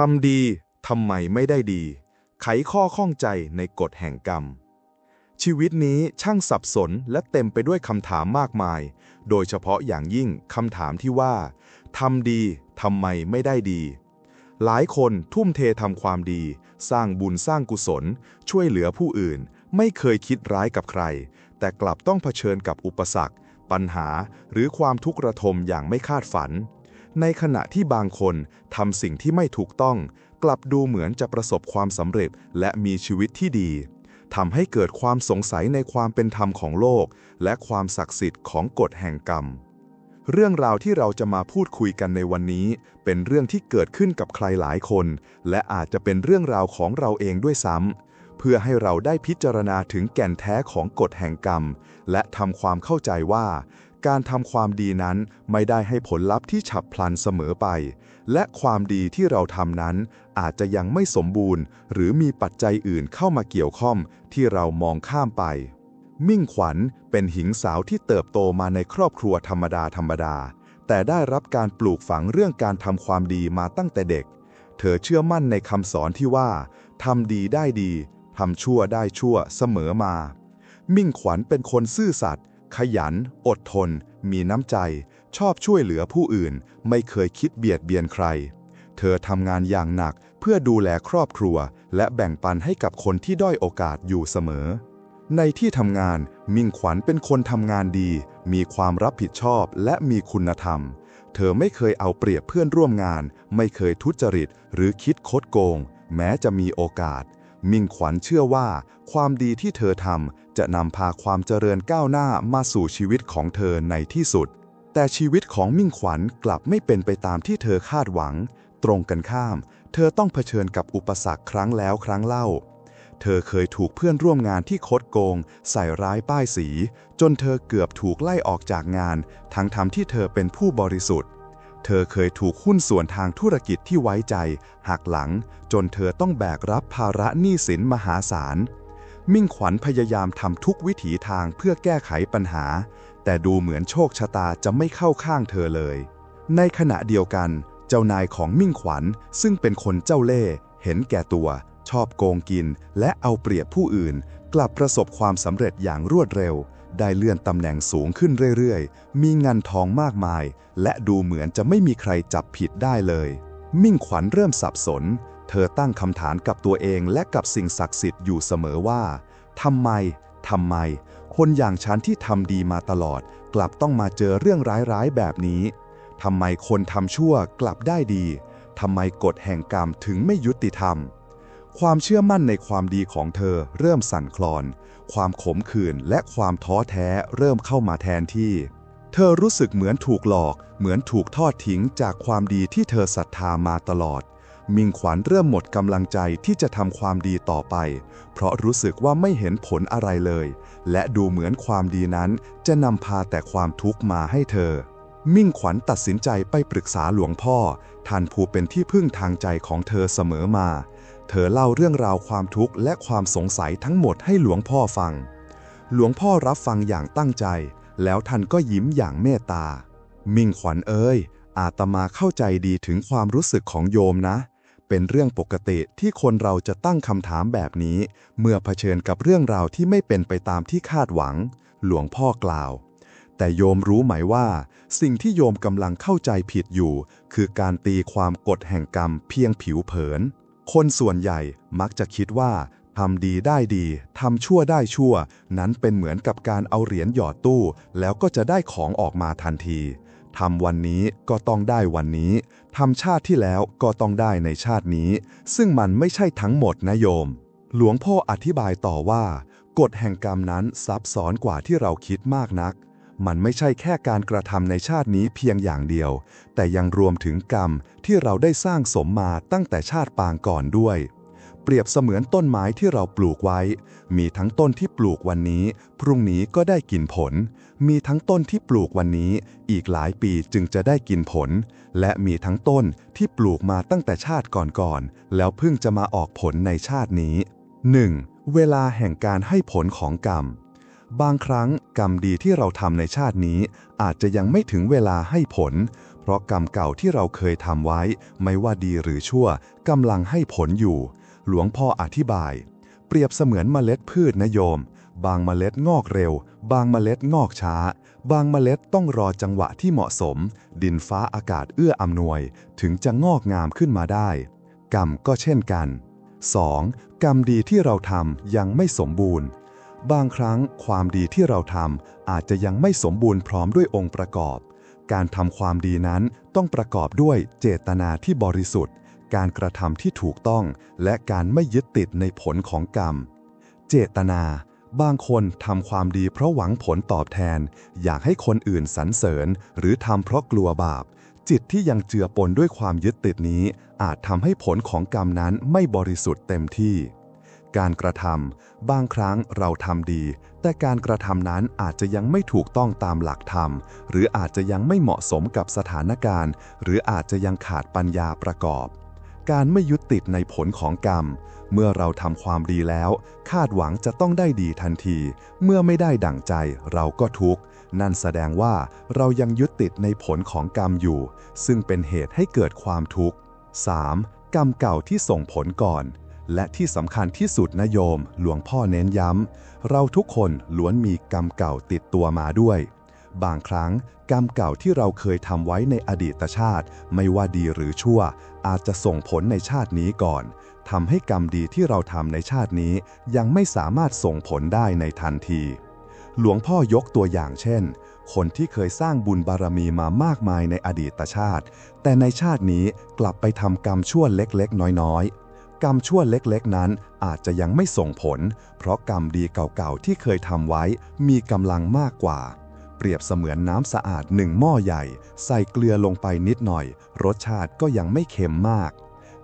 ทำดีทำไมไม่ได้ดี ไขข้อข้องใจในกฎแห่งกรรม ชีวิตนี้ช่างสับสนและเต็มไปด้วยคำถามมากมาย โดยเฉพาะอย่างยิ่งคำถามที่ว่าทำดีทำไมไม่ได้ดี หลายคนทุ่มเททำความดี สร้างบุญสร้างกุศล ช่วยเหลือผู้อื่น ไม่เคยคิดร้ายกับใคร แต่กลับต้องเผชิญกับอุปสรรค ปัญหาหรือความทุกข์ระทมอย่างไม่คาดฝัน ในขณะที่บางคนทำสิ่งที่ไม่ถูกต้อง กลับดูเหมือนจะประสบความสำเร็จและมีชีวิตที่ดีทำให้เกิดความสงสัยในความเป็นธรรมของโลก และความศักดิ์สิทธิ์ของกฎแห่งกรรม เรื่องราวที่เราจะมาพูดคุยกันในวันนี้ เป็นเรื่องที่เกิดขึ้นกับใครหลายคน และอาจจะเป็นเรื่องราวของเราเองด้วยซ้ำเพื่อให้เราได้พิจารณาถึงแก่นแท้ของกฎแห่งกรรม และทำความเข้าใจว่า การทำความดีนั้นไม่ได้ให้ผลลัพธ์ที่ฉับพลันเสมอไป และความดีที่เราทำนั้นอาจจะยังไม่สมบูรณ์ หรือมีปัจจัยอื่นเข้ามาเกี่ยวข้องที่เรามองข้ามไป มิ่งขวัญเป็นหญิงสาวที่เติบโตมาในครอบครัวธรรมดาธรรมดา แต่ได้รับการปลูกฝังเรื่องการทำความดีมาตั้งแต่เด็ก เธอเชื่อมั่นในคำสอนที่ว่าทำดีได้ดีทำชั่วได้ชั่วเสมอมา มิ่งขวัญเป็นคนซื่อสัตย์ ขยัน อดทน มีน้ำใจ ชอบช่วยเหลือผู้อื่น ไม่เคยคิดเบียดเบียนใคร เธอทำงานอย่างหนักเพื่อดูแลครอบครัว และแบ่งปันให้กับคนที่ด้อยโอกาสอยู่เสมอ ในที่ทำงานมิ่งขวัญเป็นคนทำงานดี มีความรับผิดชอบและมีคุณธรรม เธอไม่เคยเอาเปรียบเพื่อนร่วมงาน ไม่เคยทุจริต หรือคิดคดโกง แม้จะมีโอกาส มิ่งขวัญเชื่อว่า ความดีที่เธอทำ จะนำพาความเจริญก้าวหน้ามาสู่ชีวิตของเธอในที่สุด แต่ชีวิตของมิ่งขวัญกลับไม่เป็นไปตามที่เธอคาดหวัง ตรงกันข้าม เธอต้องเผชิญกับอุปสรรคครั้งแล้วครั้งเล่า เธอเคยถูกเพื่อนร่วมงานที่คดโกง ใส่ร้ายป้ายสี จนเธอเกือบถูกไล่ออกจากงาน ทั้งทำที่เธอเป็นผู้บริสุทธิ์เธอเคยถูกหุ้นส่วนทางธุรกิจที่ไว้ใจ หักหลัง จนเธอต้องแบกรับภาระหนี้สินมหาศาล มิ่งขวัญพยายามทำทุกวิถีทางเพื่อแก้ไขปัญหา แต่ดูเหมือนโชคชะตาจะไม่เข้าข้างเธอเลย ในขณะเดียวกัน เจ้านายของมิ่งขวัญซึ่งเป็นคนเจ้าเล่ห์เห็นแก่ตัว ชอบโกงกิน และเอาเปรียบผู้อื่น กลับประสบความสำเร็จอย่างรวดเร็ว ได้เลื่อนตำแหน่งสูงขึ้นเรื่อยๆ มีเงินทองมากมาย และดูเหมือนจะไม่มีใครจับผิดได้เลย มิ่งขวัญเริ่มสับสน เธอตั้งคำถามกับตัวเองและกับสิ่งศักดิ์สิทธิ์อยู่เสมอว่าทำไมทำไม คนอย่างฉันที่ทำดีมาตลอด กลับต้องมาเจอเรื่องร้ายๆแบบนี้ทำไมคนทำชั่วกลับได้ดีทำไมกฎแห่งกรรมถึงไม่ยุติธรรม ความเชื่อมั่นในความดีของเธอเริ่มสั่นคลอน ความขมขื่นและความท้อแท้เริ่มเข้ามาแทนที่ เธอรู้สึกเหมือนถูกหลอก เหมือนถูกทอดทิ้งจากความดีที่เธอศรัทธามาตลอด มิงขวัญเริ่มหมดกำลังใจที่จะทำความดีต่อไป เพราะรู้สึกว่าไม่เห็นผลอะไรเลย และดูเหมือนความดีนั้น จะนำพาแต่ความทุกข์มาให้เธอ มิ่งขวัญตัดสินใจไปปรึกษาหลวงพ่อ ท่านผู้เป็นที่พึ่งทางใจของเธอเสมอมา เธอเล่าเรื่องราวความทุกข์และความสงสัยทั้งหมดให้หลวงพ่อฟัง หลวงพ่อรับฟังอย่างตั้งใจ แล้วท่านก็ยิ้มอย่างเมตตา มิ่งขวัญเอ้ยอาตมาเข้าใจดีถึงความรู้สึกของโยมนะ เป็นเรื่องปกติที่คนเราจะตั้งคำถามแบบนี้ เมื่อเผชิญกับเรื่องราวที่ไม่เป็นไปตามที่คาดหวัง หลวงพ่อกล่าว แต่โยมรู้ไหมว่า สิ่งที่โยมกำลังเข้าใจผิดอยู่ คือการตีความกฎแห่งกรรมเพียงผิวเผิน คนส่วนใหญ่มักจะคิดว่าทำดีได้ดี ทำชั่วได้ชั่ว นั้นเป็นเหมือนกับการเอาเหรียญหยอดตู้ แล้วก็จะได้ของออกมาทันที ทำวันนี้ก็ต้องได้วันนี้ทำชาติที่แล้วก็ต้องได้ในชาตินี้ ซึ่งมันไม่ใช่ทั้งหมดนะโยม หลวงพ่ออธิบายต่อว่า กฎแห่งกรรมนั้นซับซ้อนกว่าที่เราคิดมากนัก มันไม่ใช่แค่การกระทำในชาตินี้เพียงอย่างเดียว แต่ยังรวมถึงกรรมที่เราได้สร้างสมมาตั้งแต่ชาติปางก่อนด้วย เปรียบเสมือนต้นไม้ที่เราปลูกไว้ มีทั้งต้นที่ปลูกวันนี้ พรุ่งนี้ก็ได้กินผล มีทั้งต้นที่ปลูกวันนี้ อีกหลายปีจึงจะได้กินผล และมีทั้งต้นที่ปลูกมาตั้งแต่ชาติก่อนๆ แล้วเพิ่งจะมาออกผลในชาตินี้ 1. เวลาแห่งการให้ผลของกรรม บางครั้งกรรมดีที่เราทำในชาตินี้ อาจจะยังไม่ถึงเวลาให้ผล เพเพราะกรรมเก่าที่เราเคยทำไว้ ไม่ว่าดีหรือชั่วกำลังให้ผลอยู่ หลวงพ่ออธิบาย เปรียบเสมือนเมล็ดพืชนะโยม บางเมล็ดงอกเร็ว บางเมล็ดงอกช้า บางเมล็ดต้องรอจังหวะที่เหมาะสม ดินฟ้าอากาศเอื้ออำนวย ถึงจะงอกงามขึ้นมาได้ กรรมก็เช่นกัน 2. กรรมดีที่เราทำยังไม่สมบูรณ์ บางครั้งความดีที่เราทำอาจจะยังไม่สมบูรณ์พร้อมด้วยองค์ประกอบ การทำความดีนั้นต้องประกอบด้วยเจตนาที่บริสุทธิ์ การกระทำที่ถูกต้อง และการไม่ยึดติดในผลของกรรม เจตนา บางคนทำความดีเพราะหวังผลตอบแทน อยากให้คนอื่นสรรเสริญ หรือทำเพราะกลัวบาป จิตที่ยังเจือปนด้วยความยึดติดนี้ อาจทำให้ผลของกรรมนั้นไม่บริสุทธิ์เต็มที่ การกระทำบางครั้งเราทำดี แต่การกระทำนั้นอาจจะยังไม่ถูกต้องตามหลักธรรม หรืออาจจะยังไม่เหมาะสมกับสถานการณ์ หรืออาจจะยังขาดปัญญาประกอบ การไม่ยึดติดในผลของกรรม เมื่อเราทำความดีแล้ว คาดหวังจะต้องได้ดีทันที เมื่อไม่ได้ดั่งใจเราก็ทุกข์ นั่นแสดงว่าเรายังยึดติดในผลของกรรมอยู่ ซึ่งเป็นเหตุให้เกิดความทุกข์ 3. กรรมเก่าที่ส่งผลก่อน และที่สำคัญที่สุดนะโยม หลวงพ่อเน้นย้ำ เราทุกคนล้วนมีกรรมเก่าติดตัวมาด้วย บางครั้งกรรมเก่าที่เราเคยทำไว้ในอดีตชาติ ไม่ว่าดีหรือชั่ว อาจจะส่งผลในชาตินี้ก่อนทำให้กรรมดีที่เราทำในชาตินี้ ยังไม่สามารถส่งผลได้ในทันที หลวงพ่อยกตัวอย่างเช่น คนที่เคยสร้างบุญบารมีมามากมายในอดีตชาติ แต่ในชาตินี้กลับไปทำกรรมชั่วเล็กๆ น้อยๆ กรรมชั่วเล็กๆ นั้นอาจจะยังไม่ส่งผล เพราะกรรมดีเก่าๆ ที่เคยทำไว้มีกำลังมากกว่า เปรียบเสมือนน้ำสะอาดหนึ่งหม้อใหญ่ ใส่เกลือลงไปนิดหน่อย รสชาติก็ยังไม่เค็มมาก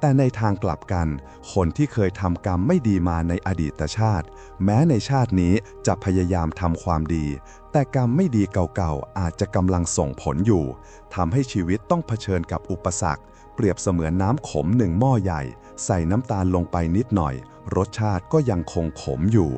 แต่ในทางกลับกัน คนที่เคยทำกรรมไม่ดีมาในอดีตชาติ แม้ในชาตินี้จะพยายามทำความดี แต่กรรมไม่ดีเก่าๆ อาจจะกำลังส่งผลอยู่ทำให้ชีวิตต้องเผชิญกับอุปสรรค เปรียบเสมือนน้ำขมหนึ่งหม้อใหญ่ ใส่น้ำตาลลงไปนิดหน่อย รสชาติก็ยังคงขมอยู่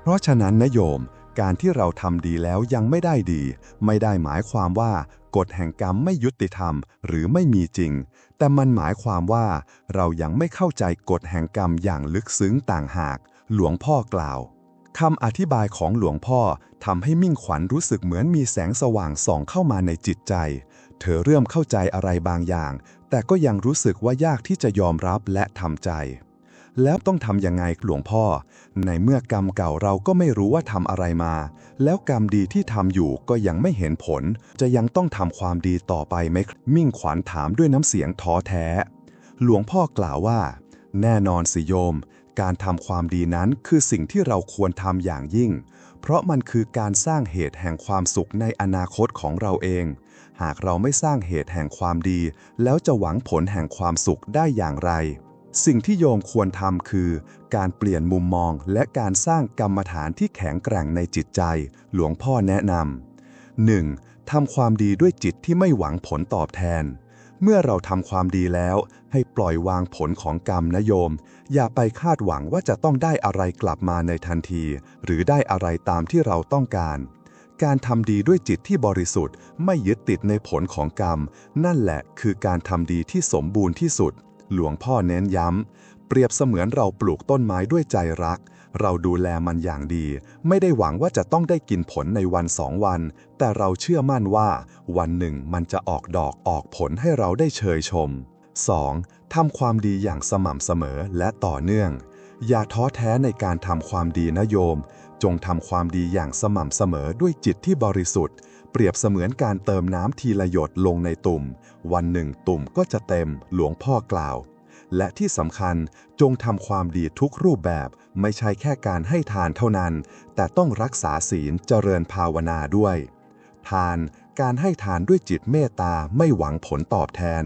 เพราะฉะนั้นนะโยม การที่เราทำดีแล้วยังไม่ได้ดี ไม่ได้หมายความว่ากฎแห่งกรรมไม่ยุติธรรมหรือไม่มีจริง แต่มันหมายความว่า เรายังไม่เข้าใจกฎแห่งกรรมอย่างลึกซึ้งต่างหาก หลวงพ่อกล่าวคำอธิบายของหลวงพ่อทำให้มิ่งขวัญรู้สึกเหมือนมีแสงสว่างส่องเข้ามาในจิตใจ เธอเริ่มเข้าใจอะไรบางอย่าง แต่ก็ยังรู้สึกว่ายากที่จะยอมรับและทำใจ แล้วต้องทำยังไงหลวงพ่อ ในเมื่อกรรมเก่าเราก็ไม่รู้ว่าทำอะไรมา แล้วกรรมดีที่ทำอยู่ก็ยังไม่เห็นผล จะยังต้องทำความดีต่อไปไหมมิ่งขวัญถามด้วยน้ำเสียงท้อแท้ หลวงพ่อกล่าวว่า แน่นอนสิโยม การทำความดีนั้นคือสิ่งที่เราควรทำอย่างยิ่ง เพราะมันคือการสร้างเหตุแห่งความสุขในอนาคตของเราเองหากเราไม่สร้างเหตุแห่งความดี แล้วจะหวังผลแห่งความสุขได้อย่างไร สิ่งที่โยมควรทำคือ การเปลี่ยนมุมมองและการสร้างกรรมฐานที่แข็งแกร่งในจิตใจ หลวงพ่อแนะนำ 1. ทำความดีด้วยจิตที่ไม่หวังผลตอบแทน เมื่อเราทำความดีแล้ว ให้ปล่อยวางผลของกรรมนะโยม อย่าไปคาดหวังว่าจะต้องได้อะไรกลับมาในทันที หรือได้อะไรตามที่เราต้องการ การทำดีด้วยจิตที่บริสุทธิ์ ไม่ยึดติดในผลของกรรม นั่นแหละคือการทำดีที่สมบูรณ์ที่สุด หลวงพ่อเน้นย้ำ เปรียบเสมือนเราปลูกต้นไม้ด้วยใจรัก เราดูแลมันอย่างดี ไม่ได้หวังว่าจะต้องได้กินผลในวันสองวัน แต่เราเชื่อมั่นว่า วันหนึ่งมันจะออกดอกออกผลให้เราได้เชยชม 2. ทำความดีอย่างสม่ำเสมอและต่อเนื่อง อย่าท้อแท้ในการทำความดีนะโยม จงทำความดีอย่างสม่ำเสมอด้วยจิตที่บริสุทธิ์ เปรียบเสมือนการเติมน้ำทีละหยดลงในตุ่ม วันหนึ่งตุ่มก็จะเต็มหลวงพ่อกล่าว และที่สำคัญจงทำความดีทุกรูปแบบ ไม่ใช่แค่การให้ทานเท่านั้น แต่ต้องรักษาศีลเจริญภาวนาด้วย ทานการให้ทานด้วยจิตเมตตาไม่หวังผลตอบแทน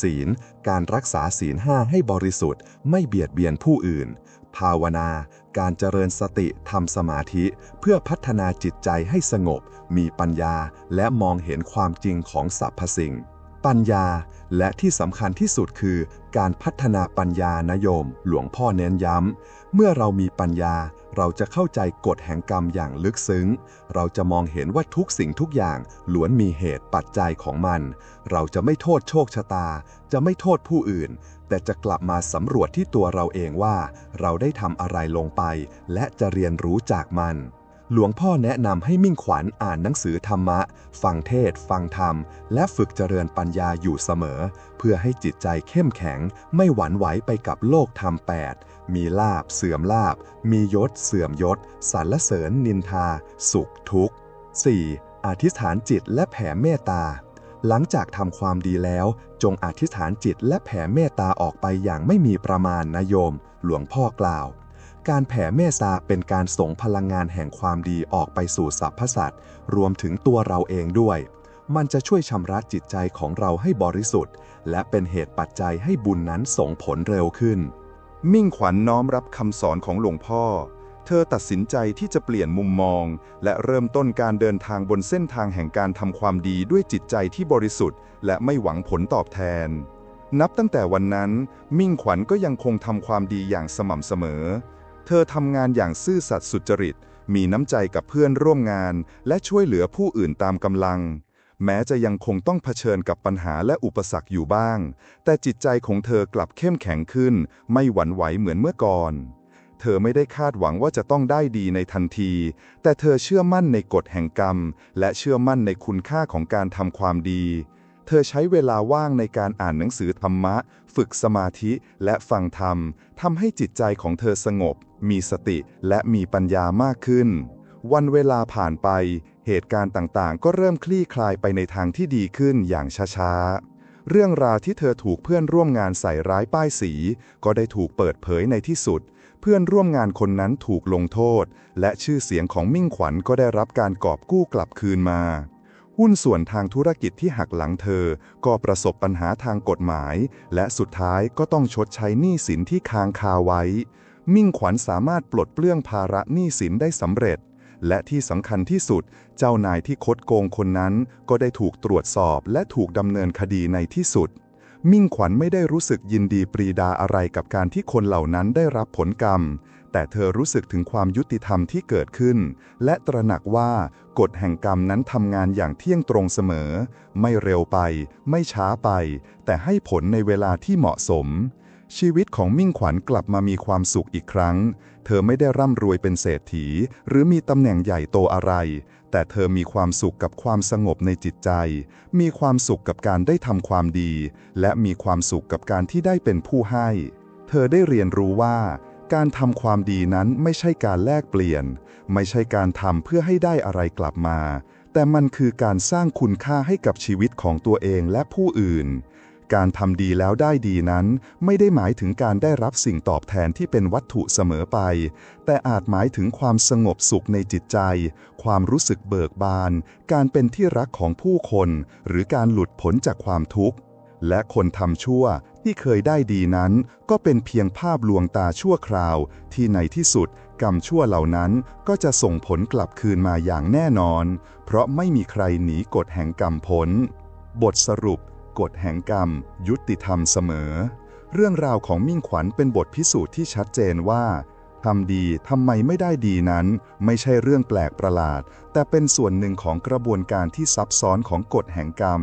ศีล การรักษาศีลห้าให้บริสุทธิ์ ไม่เบียดเบียนผู้อื่น ภาวนา การเจริญสติทำสมาธิ เพื่อพัฒนาจิตใจให้สงบ มีปัญญา และมองเห็นความจริงของสรรพสิ่ง ปัญญา และที่สำคัญที่สุดคือการพัฒนาปัญญานะโยม หลวงพ่อเน้นย้ำ เมื่อเรามีปัญญา เราจะเข้าใจกฎแห่งกรรมอย่างลึกซึ้ง เราจะมองเห็นว่าทุกสิ่งทุกอย่างล้วนมีเหตุปัจจัยของมัน เราจะไม่โทษโชคชะตา จะไม่โทษผู้อื่น แต่จะกลับมาสำรวจที่ตัวเราเองว่า เราได้ทำอะไรลงไป และจะเรียนรู้จากมัน หลวงพ่อแนะนำให้มิ่งขวัญอ่านหนังสือธรรมะ ฟังเทศ ฟังธรรม และฝึกเจริญปัญญาอยู่เสมอ เพื่อให้จิตใจเข้มแข็ง ไม่หวั่นไหวไปกับโลกธรรมแปดมีลาบเสื่อมลาบ มียศ เสื่อมยศสรรเสริญนินทา สุขทุกข์ 4. อธิษฐานจิตและแผ่เมตตา หลังจากทำความดีแล้ว จงอธิษฐานจิตและแผ่เมตตาออกไปอย่างไม่มีประมาณนะโยม หลวงพ่อกล่าว การแผ่เมตตาเป็นการส่งพลังงานแห่งความดีออกไปสู่สรรพสัตว์รวมถึงตัวเราเองด้วย มันจะช่วยชำระจิตใจของเราให้บริสุทธิ์ และเป็นเหตุปัจจัยให้บุญนั้นส่งผลเร็วขึ้น มิ่งขวัญน้อมรับคำสอนของหลวงพ่อ เธอตัดสินใจที่จะเปลี่ยนมุมมอง และเริ่มต้นการเดินทางบนเส้นทางแห่งการทำความดีด้วยจิตใจที่บริสุทธิ์ และไม่หวังผลตอบแทนนับตั้งแต่วันนั้น มิ่งขวัญก็ยังคงทำความดีอย่างสม่ำเสมอ เธอทำงานอย่างซื่อสัตย์สุจริต มีน้ำใจกับเพื่อนร่วมงาน และช่วยเหลือผู้อื่นตามกำลัง แม้จะยังคงต้องเผชิญกับปัญหาและอุปสรรคอยู่บ้าง แต่จิตใจของเธอกลับเข้มแข็งขึ้น ไม่หวั่นไหวเหมือนเมื่อก่อน เธอไม่ได้คาดหวังว่าจะต้องได้ดีในทันที แต่เธอเชื่อมั่นในกฎแห่งกรรม และเชื่อมั่นในคุณค่าของการทำความดีเธอใช้เวลาว่างในการอ่านหนังสือธรรมะ ฝึกสมาธิและฟังธรรม ทำให้จิตใจของเธอสงบ มีสติและมีปัญญามากขึ้น วันเวลาผ่านไป เหตุการณ์ต่างๆ ก็เริ่มคลี่คลายไปในทางที่ดีขึ้นอย่างช้าๆ เรื่องราวที่เธอถูกเพื่อนร่วมงานใส่ร้ายป้ายสี ก็ได้ถูกเปิดเผยในที่สุด เพื่อนร่วมงานคนนั้นถูกลงโทษ และชื่อเสียงของมิ่งขวัญก็ได้รับการกอบกู้กลับคืนมาหุ้นส่วนทางธุรกิจที่หักหลังเธอ ก็ประสบปัญหาทางกฎหมาย และสุดท้ายก็ต้องชดใช้หนี้สินที่ค้างคาไว้ มิ่งขวัญสามารถปลดเปลื้องภาระหนี้สินได้สำเร็จ และที่สำคัญที่สุด เจ้านายที่คดโกงคนนั้น ก็ได้ถูกตรวจสอบและถูกดำเนินคดีในที่สุด มิ่งขวัญไม่ได้รู้สึกยินดีปรีดาอะไรกับการที่คนเหล่านั้นได้รับผลกรรม แต่เธอรู้สึกถึงความยุติธรรมที่เกิดขึ้น และตระหนักว่ากฎแห่งกรรมนั้นทำงานอย่างเที่ยงตรงเสมอ ไม่เร็วไป ไม่ช้าไป แต่ให้ผลในเวลาที่เหมาะสม ชีวิตของมิ่งขวัญกลับมามีความสุขอีกครั้ง เธอไม่ได้ร่ำรวยเป็นเศรษฐี หรือมีตำแหน่งใหญ่โตอะไร แต่เธอมีความสุขกับความสงบในจิตใจ มีความสุขกับการได้ทำความดี และมีความสุขกับการที่ได้เป็นผู้ให้ เธอได้เรียนรู้ว่าการทำความดีนั้นไม่ใช่การแลกเปลี่ยน ไม่ใช่การทำเพื่อให้ได้อะไรกลับมา แต่มันคือการสร้างคุณค่าให้กับชีวิตของตัวเองและผู้อื่น การทำดีแล้วได้ดีนั้น ไม่ได้หมายถึงการได้รับสิ่งตอบแทนที่เป็นวัตถุเสมอไป แต่อาจหมายถึงความสงบสุขในจิตใจ ความรู้สึกเบิกบาน การเป็นที่รักของผู้คน หรือการหลุดพ้นจากความทุกข์ และคนทำชั่วที่เคยได้ดีนั้น ก็เป็นเพียงภาพลวงตาชั่วคราว ที่ในที่สุดกรรมชั่วเหล่านั้นก็จะส่งผลกลับคืนมาอย่างแน่นอน เพราะไม่มีใครหนีกฎแห่งกรรมพ้น บทสรุป กฎแห่งกรรม ยุติธรรมเสมอ เรื่องราวของมิ่งขวัญเป็นบทพิสูจน์ที่ชัดเจนว่าทำดีทำไมไม่ได้ดีนั้น ไม่ใช่เรื่องแปลกประหลาด แต่เป็นส่วนหนึ่งของกระบวนการที่ซับซ้อนของกฎแห่งกรรม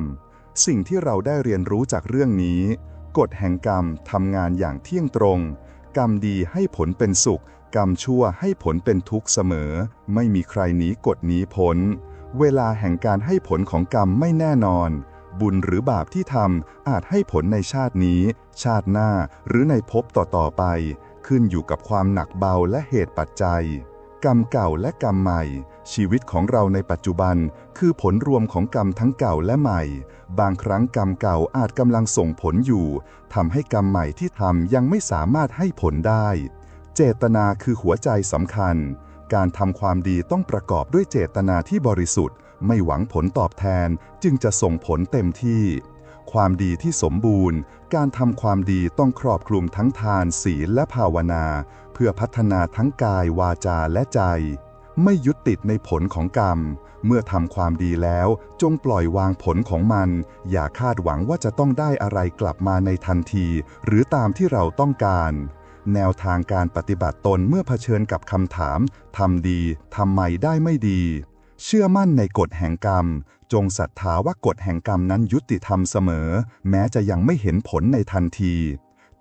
สิ่งที่เราได้เรียนรู้จากเรื่องนี้ กฎแห่งกรรมทำงานอย่างเที่ยงตรง กรรมดีให้ผลเป็นสุข กรรมชั่วให้ผลเป็นทุกข์เสมอ ไม่มีใครหนีกฎนี้พ้น เวลาแห่งการให้ผลของกรรมไม่แน่นอน บุญหรือบาปที่ทำอาจให้ผลในชาตินี้ ชาติหน้าหรือในภพต่อๆไป ขึ้นอยู่กับความหนักเบาและเหตุปัจจัย กรรมเก่าและกรรมใหม่ ชีวิตของเราในปัจจุบัน คือผลรวมของกรรมทั้งเก่าและใหม่ บางครั้งกรรมเก่าอาจกำลังส่งผลอยู่ทำให้กรรมใหม่ที่ทำยังไม่สามารถให้ผลได้ เจตนาคือหัวใจสำคัญ การทำความดีต้องประกอบด้วยเจตนาที่บริสุทธิ์ ไม่หวังผลตอบแทนจึงจะส่งผลเต็มที่ ความดีที่สมบูรณ์ การทำความดีต้องครอบคลุมทั้งทานศีลและภาวนา เพื่อพัฒนาทั้งกายวาจาและใจ ไม่ยึดติดในผลของกรรม เมื่อทำความดีแล้วจงปล่อยวางผลของมัน อย่าคาดหวังว่าจะต้องได้อะไรกลับมาในทันที หรือตามที่เราต้องการแนวทางการปฏิบัติตนเมื่อเผชิญกับคำถาม ทำดี ทำไมได้ไม่ดี เชื่อมั่นในกฎแห่งกรรม จงศรัทธาว่ากฎแห่งกรรมนั้นยุติธรรมเสมอ แม้จะยังไม่เห็นผลในทันที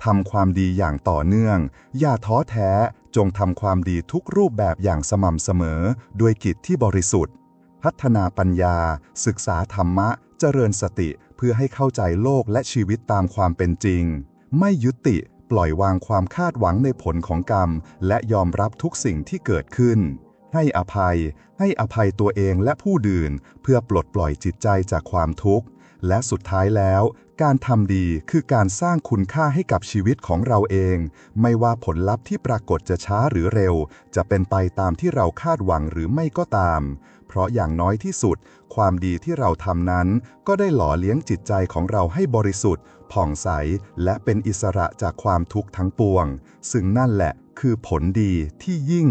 ทำความดีอย่างต่อเนื่อง อย่าท้อแท้ จงทำความดีทุกรูปแบบอย่างสม่ำเสมอ ด้วยกิจที่บริสุทธิ์ พัฒนาปัญญา ศึกษาธรรมะ เจริญสติเพื่อให้เข้าใจโลกและชีวิตตามความเป็นจริง ไม่ยุติ ปล่อยวางความคาดหวังในผลของกรรม และยอมรับทุกสิ่งที่เกิดขึ้น ให้อภัย ให้อภัยตัวเองและผู้อื่น เพื่อปลดปล่อยจิตใจจากความทุกข์ และสุดท้ายแล้ว การทำดีคือการสร้างคุณค่าให้กับชีวิตของเราเอง ไม่ว่าผลลัพธ์ที่ปรากฏจะช้าหรือเร็ว จะเป็นไปตามที่เราคาดหวังหรือไม่ก็ตาม เพราะอย่างน้อยที่สุด ความดีที่เราทำนั้น ก็ได้หล่อเลี้ยงจิตใจของเราให้บริสุทธิ์ ผ่องใส และเป็นอิสระจากความทุกข์ทั้งปวง ซึ่งนั่นแหละคือผลดีที่ยิ่ง